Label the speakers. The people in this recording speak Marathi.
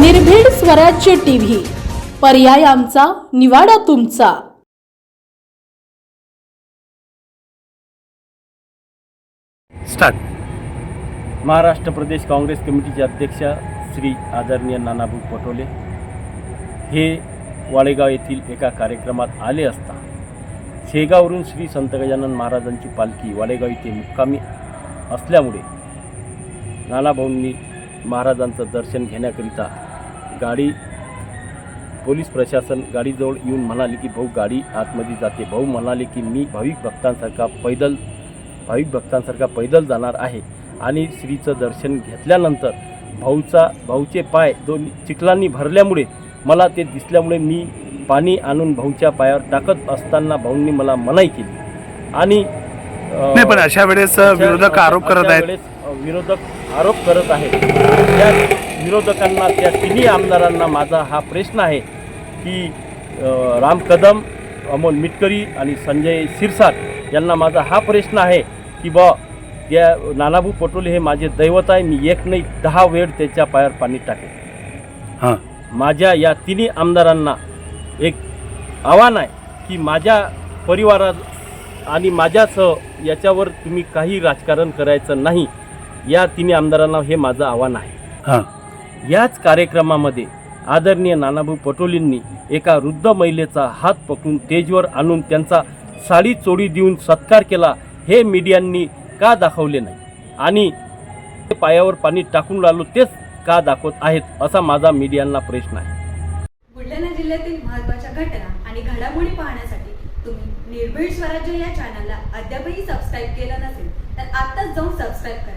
Speaker 1: निर्भीड स्वराज्य टीव्ही. पर्याय आमचा निवाडा तुमचा.
Speaker 2: स्टार्ट.
Speaker 3: महाराष्ट्र प्रदेश काँग्रेस कमिटीचे अध्यक्ष श्री आदरणीय नानाभाऊ पटोले. हे वाळेगाव येथील एका कार्यक्रमात आले असता शेगावरून श्री संत गजानन महाराजांची पालखी वाळेगाव येथे मुक्कामी असल्यामुळे नानाभाऊंनी महाराजांचं दर्शन घेण्याकरिता गाडी पोलीस प्रशासन गाडीजवळ येऊन म्हणाले की भाऊ गाडी आतमध्ये जाते. भाऊ म्हणाले की मी भाविक भक्तांसारखा पैदल भाविक भक्तांसारखा पैदल जाणार आहे. आणि श्रीचं दर्शन घेतल्यानंतर भाऊचा भाऊचे पाय दोन चिखलांनी भरल्यामुळे मला ते दिसल्यामुळे मी पाणी आणून भाऊच्या पायावर टाकत असताना भाऊंनी मला मनाई केली. आणि
Speaker 2: पण अशा वेळेस विरोधक आरोप करत आहेत.
Speaker 3: विरोधक आरोप करत आहेत. त्या विरोधकांना त्या तिन्ही आमदारांना माझा हा प्रश्न आहे की राम कदम अमोल मिटकरी आणि संजय सिरसाट यांना माझा हा प्रश्न आहे की बा या नानाभाऊ पटोले हे माझे दैवत आहे मी एक नाही दहा वेळ त्याच्या पायावर पाणी टाकेन.
Speaker 2: हां.
Speaker 3: माझ्या या तिन्ही आमदारांना एक आव्हान आहे की माझ्या परिवारात आणि माझ्यासह याच्यावर तुम्ही काही राजकारण करायचं नाही या तिन्ही आमदारांना हे माझं आव्हान आहे.
Speaker 2: हां.
Speaker 3: याच कार्यक्रमामध्ये आदरणीय नानाभाऊ पटोलेंनी एका वृद्ध महिलेचा हात पकडून स्टेजवर आणून त्यांचा साडी चोडी देऊन सत्कार केला हे मीडियांनी का दाखवले नाही? आणि ते पायावर पाणी टाकून राहिलो तेच का दाखवत आहेत असा माझा मीडियांना प्रश्न आहे.
Speaker 4: बुलढाणा जिल्ह्यातील महत्त्वाच्या घटना आणि घडामोडी पाहण्यासाठी तुम्ही निर्भीड स्वराज्य या चॅनलला अद्यापही सबस्क्राईब केलं नसेल तर आत्ताच जाऊन सबस्क्राईब करा.